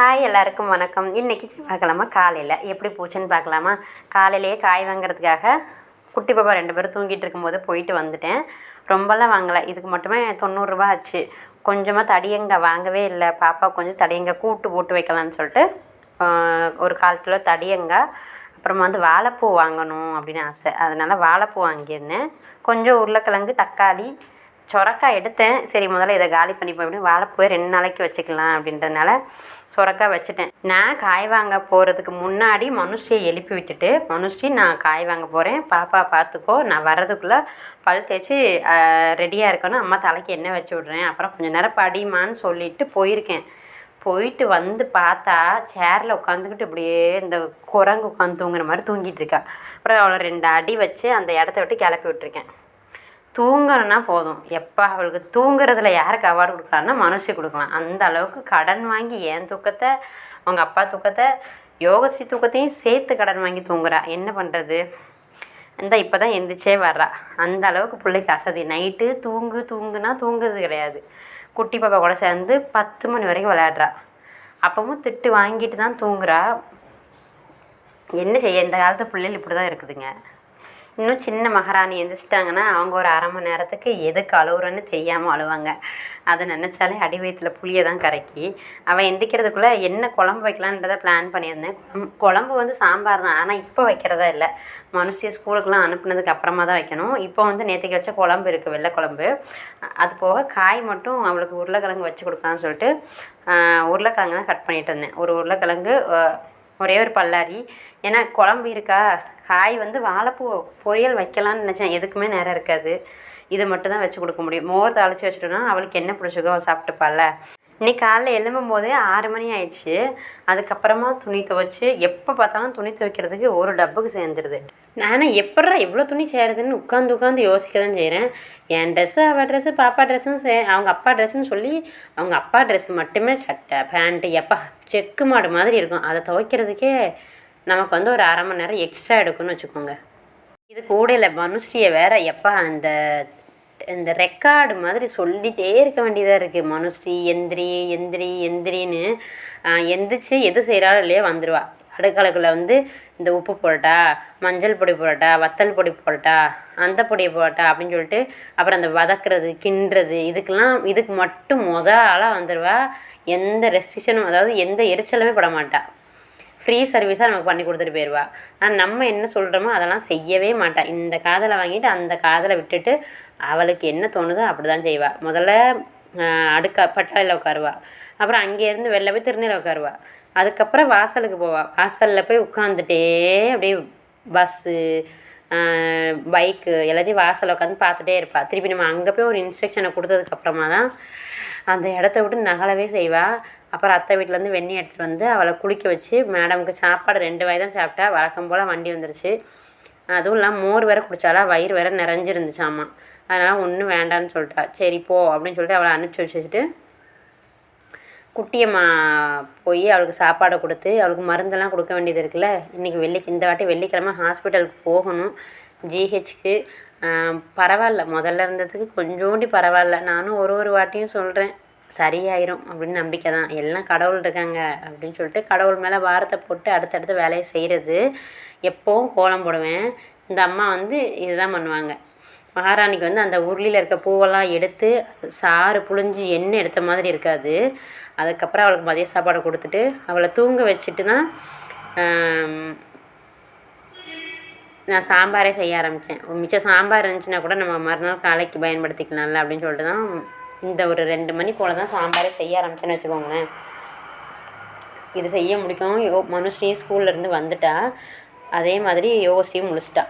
Hi எல்லாருக்கும் வணக்கம். இன்றைக்கி செவ்வாய்க்கிழமை காலையில். எப்படி போச்சுன்னு பார்க்கலாமா? காலையிலேயே காய் வாங்குறதுக்காக குட்டி பாப்பா ரெண்டு பேரும் தூங்கிட்டு இருக்கும்போது போயிட்டு வந்துட்டேன். ரொம்பலாம் வாங்கலை. இதுக்கு மட்டுமே தொண்ணூறுரூவா ஆச்சு. கொஞ்சமாக தடியங்காய் வாங்கவே இல்லை. பாப்பா கொஞ்சம் தடியங்காய் கூட்டு போட்டு வைக்கலான்னு சொல்லிட்டு ஒரு கால் கிலோ தடியங்காய் அப்புறமா வந்து வாழைப்பூ வாங்கணும் அப்படின்னு ஆசை. அதனால் வாழைப்பூ வாங்கியிருந்தேன். கொஞ்சம் உருளைக்கிழங்கு தக்காளி சொரக்காய் எடுத்தேன். சரி முதல்ல இதை காலி பண்ணி போய் வாழைப்பூவை ரெண்டு நாளைக்கு வச்சுக்கலாம் அப்படின்றதுனால சொரக்காய் வச்சுட்டேன். நான் காய் வாங்க போகிறதுக்கு முன்னாடி மனுஷியை எழுப்பி விட்டுட்டு மனுஷி நான் காய் வாங்க போகிறேன் பாப்பா பார்த்துக்கோ நான் வர்றதுக்குள்ளே பல் தேய்ச்சி ரெடியாக இருக்கணும். அம்மா தலைக்கு எண்ணெய் வச்சு விட்றேன். அப்புறம் கொஞ்சம் நேரம் படிமான்னு சொல்லிட்டு போயிருக்கேன். போயிட்டு வந்து பார்த்தா சேரில் உட்காந்துக்கிட்டு இப்படியே இந்த குரங்கு உட்காந்து தூங்குற மாதிரி தூங்கிட்டு இருக்கா. அப்புறம் அவளை ரெண்டு அடி வச்சு அந்த இடத்த விட்டு கிளப்பி விட்டுருக்கேன். தூங்கணுன்னா போதும். எப்போ அவளுக்கு தூங்குறதுல யாருக்கு அவார்டு கொடுக்கலான்னா மனுஷி கொடுக்கலாம். அந்த அளவுக்கு கடன் வாங்கி என் தூக்கத்தை அவங்க அப்பா தூக்கத்தை யோகஸ்ரீ தூக்கத்தையும் சேர்த்து கடன் வாங்கி தூங்குறா. என்ன பண்ணுறது இந்த இப்போ தான் எந்திரிச்சே வர்றா. அந்த அளவுக்கு பிள்ளைக்கு அசதி. நைட்டு தூங்கு தூங்குனா தூங்குறது கிடையாது. குட்டி பாப்பா கூட சேர்ந்து பத்து மணி வரைக்கும் விளையாடுறா. அப்பவும் திட்டு வாங்கிட்டு தான் தூங்குறா. என்ன செய்ய? இந்த காலத்து பிள்ளைகள் இப்படி தான் இருக்குதுங்க. இன்னும் சின்ன மகாராணி எழுந்திரிச்சிட்டாங்கன்னா அவங்க ஒரு அரை மணி நேரத்துக்கு எதுக்கு அழுகுறன்னு தெரியாமல் அழுவாங்க. அதை நினச்சாலே அடி வயிற்றுல புளியை தான் கரைக்கி. அவள் எந்திரிக்கிறதுக்குள்ளே என்ன குழம்பு வைக்கலான்றதை பிளான் பண்ணியிருந்தேன். குழம்பு- வந்து சாம்பார் தான். ஆனால் இப்போ வைக்கிறதா இல்லை. மனுஷிய ஸ்கூலுக்குலாம் அனுப்புனதுக்கு அப்புறமா தான் வைக்கணும். இப்போ வந்து நேற்றுக்கு வச்ச குழம்பு இருக்குது வெள்ளை குழம்பு. அது போக காய் மட்டும் அவளுக்கு உருளைக்கிழங்கு வச்சு கொடுக்கலான்னு சொல்லிட்டு உருளைக்கிழங்கு தான் கட் பண்ணிட்டு இருந்தேன். ஒரு உருளைக்கிழங்கு ஒரே ஒரு பல்லாரி. ஏன்னா குழம்பு இருக்கா? காய் வந்து வாழைப்பூ பொரியல் வைக்கலான்னு நினச்சேன். எதுக்குமே நேரம் இருக்காது. இது மட்டும் தான் வச்சு கொடுக்க முடியும். மோர் தாளித்து வச்சுட்டோன்னா அவளுக்கு என்ன பிடிச்சிருக்கோ அவள் சாப்பிட்டுப்பாள்ல. இன்னைக்கு காலைல எழும்பும் போதே ஆறு மணி ஆயிடுச்சு. அதுக்கப்புறமா துணி துவைச்சு எப்போ பார்த்தாலும் துணி துவைக்கிறதுக்கு ஒரு டப்புக்கு சேர்ந்துருது. நானும் எப்படா இவ்வளோ துணி சேருதுன்னு உட்காந்து உட்காந்து யோசிக்க தான் செய்கிறேன் என் ட்ரெஸ்ஸு அவள் ட்ரெஸ்ஸு பாப்பா ட்ரெஸ்ஸுன்னு சே அவங்க அப்பா ட்ரெஸ்ஸுன்னு சொல்லி அவங்க அப்பா ட்ரெஸ் மட்டுமே சட்டை பேண்ட்டு எப்பா செக்கு மாடு மாதிரி இருக்கும். அதை துவைக்கிறதுக்கே நமக்கு வந்து ஒரு அரை மணி நேரம் எக்ஸ்ட்ரா எடுக்கும்னு வச்சுக்கோங்க. இது கூட இல்லை மனுஷியை வேற எப்போ அந்த இந்த ரெக்கார்டு மாதிரி சொல்லிகிட்டே இருக்க வேண்டியதாக இருக்குது மனுஸ்ரீ எந்திரி எந்திரி எந்திரின்னு எந்திரிச்சு எது செய்கிறாலும் இல்லையோ வந்துடுவா அடுக்கலக்கில் வந்து இந்த உப்பு போடட்டா மஞ்சள் பொடி போடட்டா வத்தல் பொடி போடட்டா அந்த பொடியை போடட்டா அப்படின்னு சொல்லிட்டு அப்புறம் அந்த வதக்குறது கிண்டுறது இதுக்கெல்லாம் இதுக்கு மட்டும் மொதல் ஆளாக வந்துடுவா எந்த ரெஸ்ட்ரிக்ஷனும் அதாவது எந்த எரிச்சலுமே பட மாட்டாள் ஃப்ரீ சர்வீஸாக நமக்கு பண்ணி கொடுத்துட்டு போயிடுவா ஆனால் நம்ம என்ன சொல்கிறோமோ அதெல்லாம் செய்யவே மாட்டா. இந்த காதலை வாங்கிட்டு அந்த காதலை விட்டுட்டு அவளுக்கு என்ன தோணுதோ அப்படி தான் செய்வாள் முதல்ல அடுக்க பட்டாளையில் உட்காருவா. அப்புறம் அங்கேருந்து வெளில போய் திருநீர் உட்காருவா. அதுக்கப்புறம் வாசலுக்கு போவாள் வாசலில் போய் உட்காந்துட்டே அப்படியே பஸ்ஸு பைக்கு எல்லாத்தையும் வாசலில் உட்காந்து பார்த்துட்டே இருப்பாள் திருப்பி நம்ம அங்கே போய் ஒரு இன்ஸ்ட்ரக்ஷனை கொடுத்ததுக்கப்புறமா தான் அந்த இடத்த விட்டு நகலவே செய்வாள் அப்புறம் அத்தை வீட்டிலேருந்து வெண்ணி எடுத்துகிட்டு வந்து அவளை குளிக்க வச்சு மேடமுக்கு சாப்பாடு ரெண்டு வாய் தான் சாப்பிட்டா வழக்கம் போல் வண்டி வந்துருச்சு. அதுவும் இல்லாமல் மோர் வேற குடித்தாலா வயிறு வேற நிறைஞ்சிருந்துச்சாமா. அதனால் ஒன்றும் வேண்டான்னு சொல்லிட்டா. சரி போ அப்படின்னு சொல்லிட்டு அவளை அனுப்பிச்சி வச்சுட்டு குட்டியம்மா போய் அவளுக்கு சாப்பாடை கொடுத்து அவளுக்கு மருந்தெல்லாம் கொடுக்க வேண்டியது இருக்குல்ல. இன்றைக்கி வெள்ளி இந்த வாட்டி வெள்ளிக்கிழமை ஹாஸ்பிட்டலுக்கு போகணும். ஜிஹெச்க்கு பரவாயில்ல. முதல்ல இருந்ததுக்கு கொஞ்சோண்டி பரவாயில்ல. நானும் ஒரு ஒரு வாட்டியும் சொல்கிறேன் சரியாயிரும் அப்படின்னு நம்பிக்கை தான். எல்லாம் கடவுள் இருக்காங்க அப்படின்னு சொல்லிட்டு கடவுள் மேலே வாரத்தை போட்டு அடுத்தடுத்த வேலையை செய்கிறது எப்போவும் கோலம் போடுவேன். இந்த அம்மா வந்து இதுதான் பண்ணுவாங்க. மகாராணிக்கு வந்து அந்த உருளியில் இருக்க பூவெல்லாம் எடுத்து சாறு புழிஞ்சு எண்ணெய் எடுத்த மாதிரி இருக்காது. அதுக்கப்புறம் அவளுக்கு மதிய சாப்பாடு கொடுத்துட்டு அவளை தூங்க வச்சுட்டு தான் நான் சாம்பாரே செய்ய ஆரம்பித்தேன் மிச்சம் சாம்பார் இருந்துச்சுன்னா கூட நம்ம மறுநாள் காலைக்கு பயன்படுத்திக்கலாம்ல அப்படின்னு சொல்லிட்டு தான் இந்த ஒரு ரெண்டு மணி போல் தான் சாம்பாரே செய்ய ஆரம்பிச்சேன்னு வச்சுக்கோங்களேன். இது செய்ய முடிக்கும் யோ மனுஸ்ரீ ஸ்கூல்லேருந்து வந்துட்டா. அதே மாதிரி யோசியும் முழிச்சிட்டா